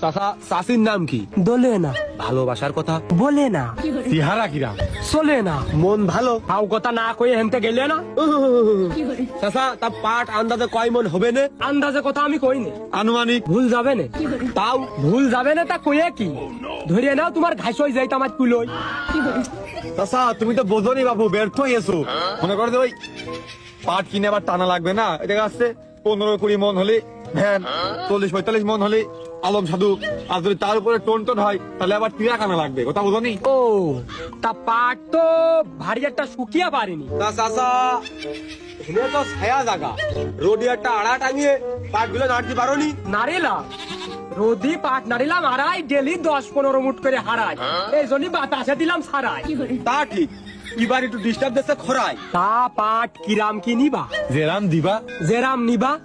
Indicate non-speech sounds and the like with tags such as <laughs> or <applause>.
চাচা চাষির নাম কি? দোলে না। ভালোবাসার কথা? বলে না। তিহারা কিরা? চলে না। মন ভালো। কথা না কয়ে হেনতে গেলে না? চাচা তা পাট আন্দাজে কয় মন হবে না? আন্দাজে কথা আমি কইনি আনুমানিক। ভুল যাবে না? তাও? ভুল যাবে না তা কয়ে কি? ধরে নাও তোমার ঘাস হয়ে কুলোই চাচা তুমি তো বোঝনি বাবু ব্যর্থ হয়েছো মনে করো ওই পাট কিনে আবার টানা লাগবে না? এটা আসছে পনেরো কুড়ি মন হলে ভ্যান চল্লিশ পঁয়তাল্লিশ মন হলে আলম সাধু আর যদি তার উপরে টোন টোন হয় তাহলে আবার তিরা কানা লাগবে কথা বোঝনি? ও তা পাট তো ভারী একটা শুকিয়া পারিনি। তা চাচা এখানে তো ছায়া জায়গা রোডে একটা আড়া টাঙিয়ে পাটগুলো নাড়তে পারো নি নারিলা রোদি পাট নারিলাম হারাই ডেলি দশ পনেরো মুট করে হারাই। এই জন্যই বাতাসে দিলাম সারাই। তা ঠিক। এবার একটু ডিস্টার্ব দিচ্ছে খরায় তা পাট কিরাম কি নিবা? জেরাম দিবা। জেরাম নিবা? <laughs>